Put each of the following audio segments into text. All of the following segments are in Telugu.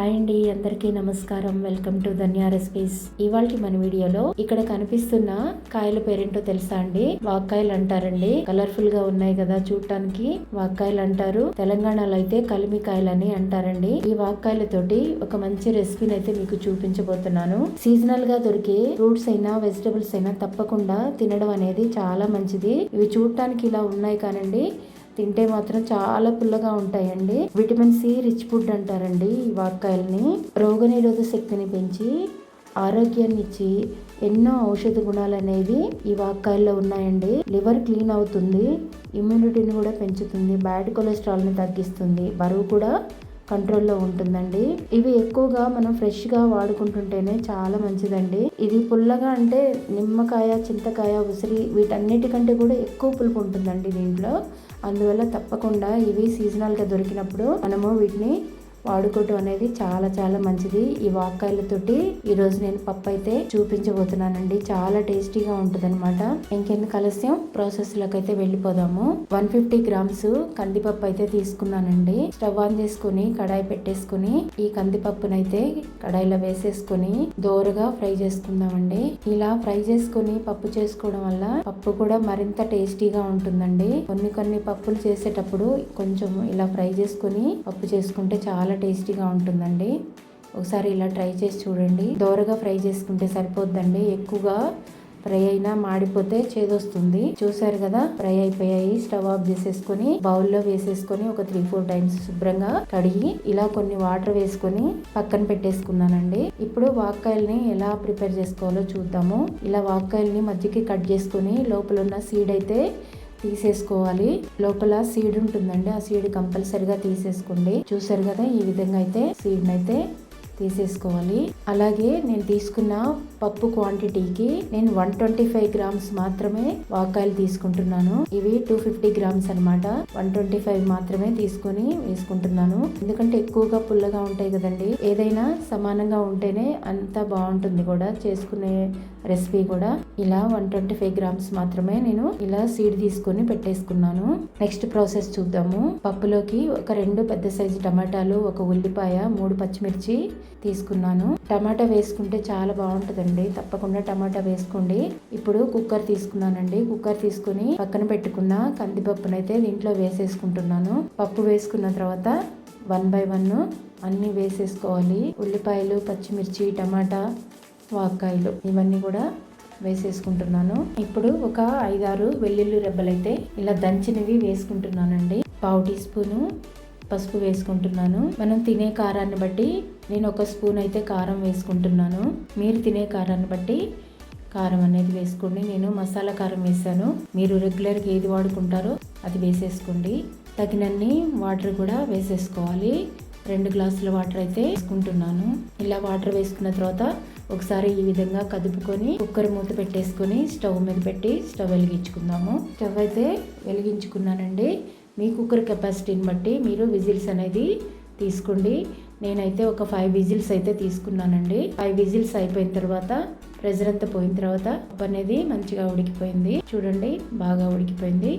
హాయ్ అండి అందరికీ నమస్కారం. వెల్కమ్ టు ధన్యా రెసిపీస్ ఇవాళ మన వీడియోలో ఇక్కడ కనిపిస్తున్న కాయల పేరేంటో తెలుసా అండి? వాక్కాయలు అంటారండి. కలర్ఫుల్గా ఉన్నాయి కదా చూడటానికి వాక్కాయలు అంటారు. తెలంగాణలో అయితే కలిమికాయలు అని అంటారండి. ఈ వాక్కాయలతోటి ఒక మంచి రెసిపీని అయితే మీకు చూపించబోతున్నాను. సీజనల్గా దొరికే ఫ్రూట్స్ అయినా వెజిటబుల్స్ అయినా తప్పకుండా తినడం అనేది చాలా మంచిది. ఇవి చూడటానికి ఇలా ఉన్నాయి కానండి. తింటే మాత్రం చాలా పుల్లగా ఉంటాయండి. విటమిన్ సి రిచ్ ఫుడ్ అంటారండి ఈ వాక్కాయల్ని రోగనిరోధక శక్తిని పెంచి ఆరోగ్యాన్ని ఇచ్చి ఎన్నో ఔషధ గుణాలు అనేవి ఈ వాక్కాయల్లో ఉన్నాయండి. లివర్ క్లీన్ అవుతుంది ఇమ్యూనిటీని కూడా పెంచుతుంది బ్యాడ్ కొలెస్ట్రాల్ని తగ్గిస్తుంది బరువు కూడా కంట్రోల్లో ఉంటుందండి. ఇవి ఎక్కువగా మనం ఫ్రెష్గా వాడుకుంటుంటేనే చాలా మంచిదండి. ఇది పుల్లగా అంటే నిమ్మకాయ చింతకాయ ఉసిరి వీటన్నిటికంటే కూడా ఎక్కువ పులుపు ఉంటుందండి దీంట్లో. అందువల్ల తప్పకుండా ఇవి సీజనల్గా దొరికినప్పుడు మనము వీటిని వాడుకోవటం అనేది చాలా చాలా మంచిది. ఈ వాక్కాయలతోటి ఈరోజు నేను పప్పు అయితే చూపించబోతున్నానండి. చాలా టేస్టీగా ఉంటుంది అనమాట ఇంకెందుకు ఆలస్యం ప్రాసెస్లోకి అయితే వెళ్ళిపోదాము. వన్ ఫిఫ్టీ గ్రామ్స్ కందిపప్పు అయితే తీసుకున్నానండి. స్టవ్ ఆన్ చేసుకుని కడాయి పెట్టేసుకుని ఈ కందిపప్పునైతే కడాయిలో వేసేసుకుని దోరగా ఫ్రై చేసుకుందామండి. ఇలా ఫ్రై చేసుకుని పప్పు చేసుకోవడం వల్ల పప్పు కూడా మరింత టేస్టీగా ఉంటుందండి. కొన్ని కొన్ని పప్పులు చేసేటప్పుడు కొంచెం ఇలా ఫ్రై చేసుకుని పప్పు చేసుకుంటే చాలా చాలా టేస్టీగా ఉంటుందండి. ఒకసారి ఇలా ట్రై చేసి చూడండి. దోరగా ఫ్రై చేసుకుంటే సరిపోద్దండి. ఎక్కువగా ఫ్రై అయినా మాడిపోతే చేదొస్తుంది. చూసారు కదా ఫ్రై అయిపోయాయి. స్టవ్ ఆఫ్ చేసేసుకొని బౌల్లో వేసేసుకొని ఒక త్రీ ఫోర్ టైమ్స్ శుభ్రంగా కడిగి ఇలా కొన్ని వాటర్ వేసుకొని పక్కన పెట్టేసుకున్నానండి. ఇప్పుడు వాక్కాయల్ని ఎలా ప్రిపేర్ చేసుకోవాలో చూద్దాము. ఇలా వాక్కాయల్ని మధ్యకి కట్ చేసుకొని లోపల ఉన్న సీడ్ అయితే తీసేసుకోవాలి. లోపల సీడ్ ఉంటుందండి. ఆ సీడ్ కంపల్సరిగా తీసేసుకోండి. చూసారు కదా ఈ విధంగా అయితే సీడ్ అయితే తీసేసుకోవాలి. అలాగే నేను తీసుకున్న పప్పు క్వాంటిటీకి నేను వన్ ట్వంటీ ఫైవ్ గ్రామ్స్ మాత్రమే వాకాయలు తీసుకుంటున్నాను. ఇవి టూ ఫిఫ్టీ గ్రామ్స్ అనమాట వన్ ట్వంటీ ఫైవ్ మాత్రమే తీసుకొని వేసుకుంటున్నాను. ఎందుకంటే ఎక్కువగా పుల్లగా ఉంటాయి కదండి. ఏదైనా సమానంగా ఉంటేనే అంత బాగుంటుంది కూడా. చేసుకునే రెసిపీ కూడా. ఇలా వన్ ట్వంటీ ఫైవ్ గ్రామ్స్ మాత్రమే నేను ఇలా సీడ్ తీసుకొని పెట్టేసుకున్నాను. నెక్స్ట్ ప్రాసెస్ చూద్దాము. పప్పులోకి ఒక రెండు పెద్ద సైజు టమాటాలు ఒక ఉల్లిపాయ మూడు పచ్చిమిర్చి తీసుకున్నాను. టమాటా వేసుకుంటే చాలా బాగుంటుందండి. తప్పకుండా టమాటా వేసుకోండి. ఇప్పుడు కుక్కర్ తీసుకున్నానండి. కుక్కర్ తీసుకుని పక్కన పెట్టుకున్న కందిపప్పునైతే దీంట్లో వేసేసుకుంటున్నాను. పప్పు వేసుకున్న తర్వాత వన్ బై వన్ అన్నీ వేసేసుకోవాలి. ఉల్లిపాయలు పచ్చిమిర్చి టమాటా వాక్కాయలు. ఇవన్నీ కూడా వేసేసుకుంటున్నాను. ఇప్పుడు ఒక ఐదారు వెల్లుల్లి రెబ్బలైతే ఇలా దంచినవి వేసుకుంటున్నానండి. పావు టీ స్పూను పసుపు వేసుకుంటున్నాను. మనం తినే కారాన్ని బట్టి నేను ఒక స్పూన్ అయితే కారం వేసుకుంటున్నాను. మీరు తినే కారాన్ని బట్టి కారం అనేది వేసుకోండి. నేను మసాలా కారం వేసాను. మీరు రెగ్యులర్గా ఏది వాడుకుంటారో అది వేసేసుకోండి. తగినన్ని వాటర్ కూడా వేసేసుకోవాలి. రెండు గ్లాసుల వాటర్ అయితే వేసుకుంటున్నాను. ఇలా వాటర్ వేసుకున్న తర్వాత ఒకసారి ఈ విధంగా కదుపుకొని కుక్కర్ మూత పెట్టేసుకొని స్టవ్ మీద పెట్టి స్టవ్ వెలిగించుకుందాము. స్టవ్ అయితే వెలిగించుకున్నానండి. మీ కుక్కర్ కెపాసిటీని బట్టి మీరు విజిల్స్ అనేది తీసుకోండి. నేనైతే ఒక ఫైవ్ విజిల్స్ అయితే తీసుకున్నానండి. ఫైవ్ విజిల్స్ అయిపోయిన తర్వాత ప్రెజర్ అంతా పోయిన తర్వాత పప్పు అనేది మంచిగా ఉడికిపోయింది. చూడండి బాగా ఉడికిపోయింది.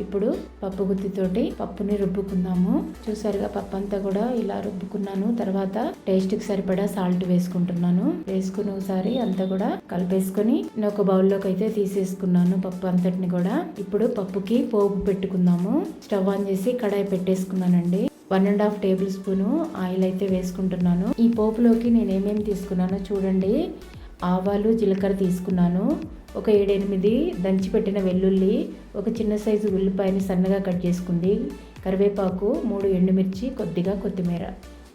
ఇప్పుడు పప్పు గుత్తితోటి పప్పుని రుబ్బుకుందాము. చూసారుగా పప్పు అంతా కూడా ఇలా రుబ్బుకున్నాను. తర్వాత టేస్ట్కి సరిపడా సాల్ట్ వేసుకుంటున్నాను. వేసుకుని ఒకసారి అంతా కూడా కలిపేసుకొని నేను ఒక బౌల్లోకి అయితే తీసేసుకున్నాను పప్పు అంతటిని కూడా. ఇప్పుడు పప్పుకి పోపు పెట్టుకుందాము. స్టవ్ ఆన్ చేసి కడాయి పెట్టేసుకున్నానండి. One and half tablespoon oil అయితే వేసుకుంటున్నాను. ఈ పోపులోకి నేను ఏమేమి తీసుకున్నానో చూడండి. ఆవాలు జీలకర్ర తీసుకున్నాను. ఒక ఏడెనిమిది దంచిపెట్టిన వెల్లుల్లి ఒక చిన్న సైజు ఉల్లిపాయని సన్నగా కట్ చేసుకుంది. కరివేపాకు మూడు ఎండుమిర్చి కొద్దిగా కొత్తిమీర.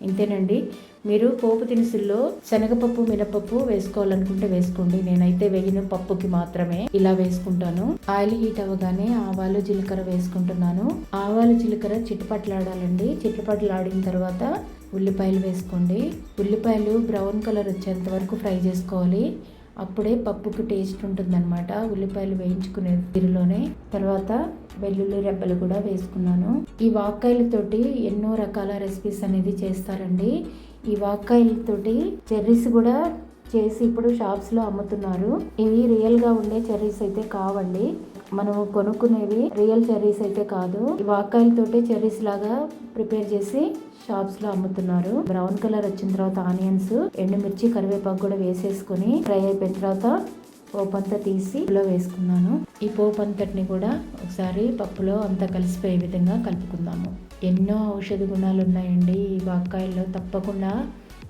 ఇంతేనండి. మీరు పోపు దినుసుల్లో శనగపప్పు మినపప్పు వేసుకోవాలనుకుంటే వేసుకోండి. నేనైతే వెయ్యిన పప్పుకి మాత్రమే ఇలా వేసుకుంటాను. ఆయిల్ హీట్ అవ్వగానే ఆవాలు జీలకర్ర వేసుకుంటున్నాను. ఆవాలు జీలకర్ర చిట్టుపట్లాడాలండి చిట్టుపట్లాడిన తర్వాత ఉల్లిపాయలు వేసుకోండి. ఉల్లిపాయలు బ్రౌన్ కలర్ వచ్చేంత వరకు ఫ్రై చేసుకోవాలి. అప్పుడే పప్పుకి టేస్ట్ ఉంటుందన్నమాట. ఉల్లిపాయలు వేయించుకునే తీరులోనే. తర్వాత వెల్లుల్లి రెబ్బలు కూడా వేసుకున్నాను. ఈ వాక్కాయలతోటి ఎన్నో రకాల రెసిపీస్ అనేది చేస్తారండి. ఈ వాక్కాయలతోటి చెర్రీస్ కూడా చేసి ఇప్పుడు షాప్స్లో అమ్ముతున్నారు. ఇవి రియల్గా ఉండే చెర్రీస్ అయితే కావండి. మనం కొనుక్కునేవి రియల్ చెర్రీస్ అయితే కాదు. ఈ చెర్రీస్ లాగా ప్రిపేర్ చేసి షాప్స్లో అమ్ముతున్నారు. బ్రౌన్ కలర్ వచ్చిన తర్వాత ఆనియన్స్ ఎండుమిర్చి కరివేపాకు కూడా వేసేసుకుని ఫ్రై అయిపోయిన తర్వాత పోపు అంతా తీసి లో వేసుకున్నాను. ఈ పోపు అంతటిని కూడా ఒకసారి పప్పులో అంతా కలిసిపోయే విధంగా కలుపుకుందాము. ఎన్నో ఔషధ గుణాలు ఉన్నాయండి ఈ వాక్కాయల్లో. తప్పకుండా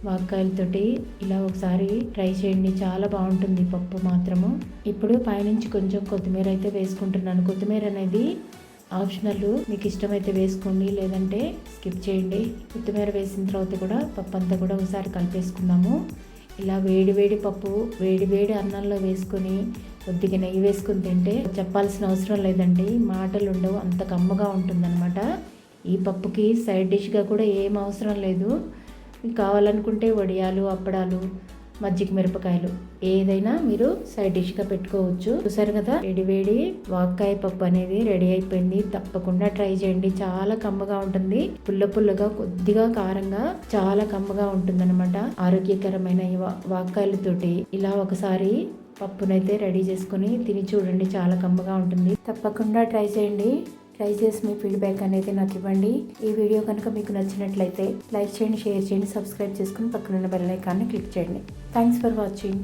వాక్కాయలతోటి ఇలా ఒకసారి ట్రై చేయండి. చాలా బాగుంటుంది పప్పు మాత్రము. ఇప్పుడు పైనుంచి కొంచెం కొత్తిమీర అయితే వేసుకుంటున్నాను. కొత్తిమీర అనేది ఆప్షనల్. మీకు ఇష్టమైతే వేసుకోండి లేదంటే స్కిప్ చేయండి. కొత్తిమీర వేసిన తర్వాత కూడా పప్పు అంతా కూడా ఒకసారి కలిపేసుకుందాము. ఇలా వేడి వేడి పప్పు వేడి వేడి అన్నంలో వేసుకొని కొద్దిగా నెయ్యి వేసుకుని తింటే చెప్పాల్సిన అవసరం లేదండి. మాటలు ఉండవు అంత కమ్మగా ఉంటుందన్నమాట. ఈ పప్పుకి సైడ్ డిష్గా కూడా ఏం అవసరం లేదు. మీకు కావాలనుకుంటే వడియాలు అప్పడాలు మజ్జిగ మిరపకాయలు ఏదైనా మీరు సైడ్ డిష్గా పెట్టుకోవచ్చు. చూసారు కదా వేడివేడి వాక్కాయ పప్పు అనేది రెడీ అయిపోయింది. తప్పకుండా ట్రై చేయండి. చాలా కమ్మగా ఉంటుంది. పుల్ల పుల్లగా కొద్దిగా కారంగా చాలా కమ్మగా ఉంటుంది అనమాట ఆరోగ్యకరమైన ఈ వాక్కాయలతోటి ఇలా ఒకసారి పప్పునైతే రెడీ చేసుకుని తిని చూడండి. చాలా కమ్మగా ఉంటుంది. తప్పకుండా ట్రై చేయండి. ట్రై చేసి మీ ఫీడ్బ్యాక్ అనేది నాకు ఇవ్వండి. ఈ వీడియో కనుక మీకు నచ్చినట్లయితే లైక్ చేయండి షేర్ చేయండి సబ్స్క్రైబ్ చేసుకుని పక్కనున్న బెల్ ఐకాన్ని క్లిక్ చేయండి. Thanks for watching